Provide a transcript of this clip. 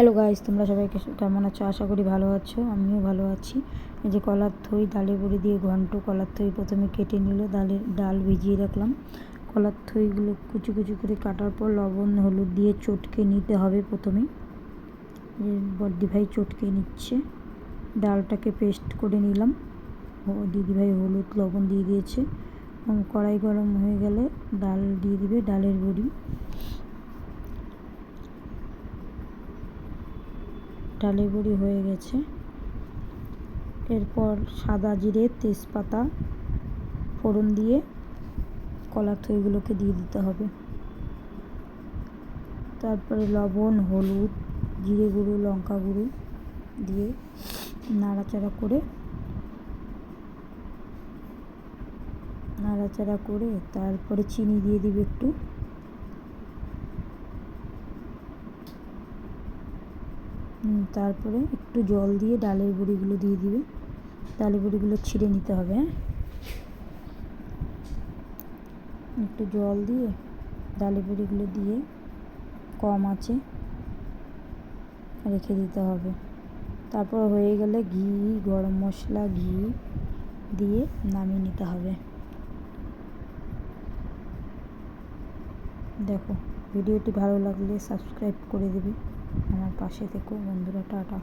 Hello guys তোমরা সবাইকে কেমন আছো? আশা করি ভালো আছো, আমিও ভালো আছি। এই যে কলার থই ডালে বড়ি দিয়ে ঘন্ট, কলার থই প্রথমে কেটে নিল ডালের ডাল ভিজিয়ে রাখলাম। কলার থইগুলো কুচি কুচি করে কাটার পর লবণ, হলুদ দিয়ে চটকে নিতে হবে প্রথমে। বর্দিভাই চটকে নিচ্ছে। ডালটাকে পেস্ট করে নিলাম। দিদিভাই হলুদ, লবণ দিয়ে দিয়েছে। কড়াই গরম হয়ে গেলে ডাল দিয়ে দিবে ডালের বড়ি ডালে বড়ি হয়ে গেছে। এরপর সাদা জিরে, তেজপাতা, ফোড়ন দিয়ে কলার থইগুলোকে দিয়ে দিতে হবে। তারপরে লবণ, হলুদ, জিরে গুঁড়ো, লঙ্কা গুঁড়ো দিয়ে নাড়াচাড়া করে নাড়াচাড়া করে তারপরে চিনি দিয়ে দিবে একটু। তারপরে একটু জল দিয়ে ডালের বড়িগুলো দিয়ে দিবে। ডালের বড়িগুলো ছিঁড়ে নিতে হবে হ্যাঁ? একটু জল দিয়ে ডালের বড়িগুলো দিয়ে কম আছে রেখে দিতে হবে। তারপর হয়ে গেলে ঘি, গরম মশলা, ঘি দিয়ে নামিয়ে নিতে হবে। দেখো, ভিডিওটি ভালো লাগলে সাবস্ক্রাইব করে দেবে। আমার পাশে থেকো বন্ধুরা টাটা।